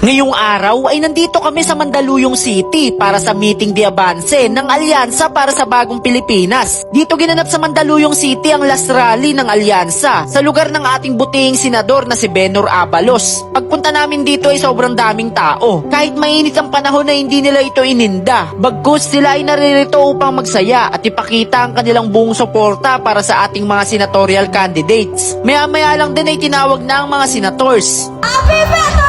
Ngayong araw ay nandito kami sa Mandaluyong City para sa meeting di avance ng Alyansa para sa Bagong Pilipinas. Dito ginanap sa Mandaluyong City ang last rally ng Alyansa sa lugar ng ating butihing senador na si Benor Abalos. Pagpunta namin dito ay sobrang daming tao. Kahit mainit ang panahon na hindi nila ito ininda. Bagkus sila ay naririto upang magsaya at ipakita ang kanilang buong suporta para sa ating mga senatorial candidates. Maya-maya lang din ay tinawag na ang mga senators. Happy birthday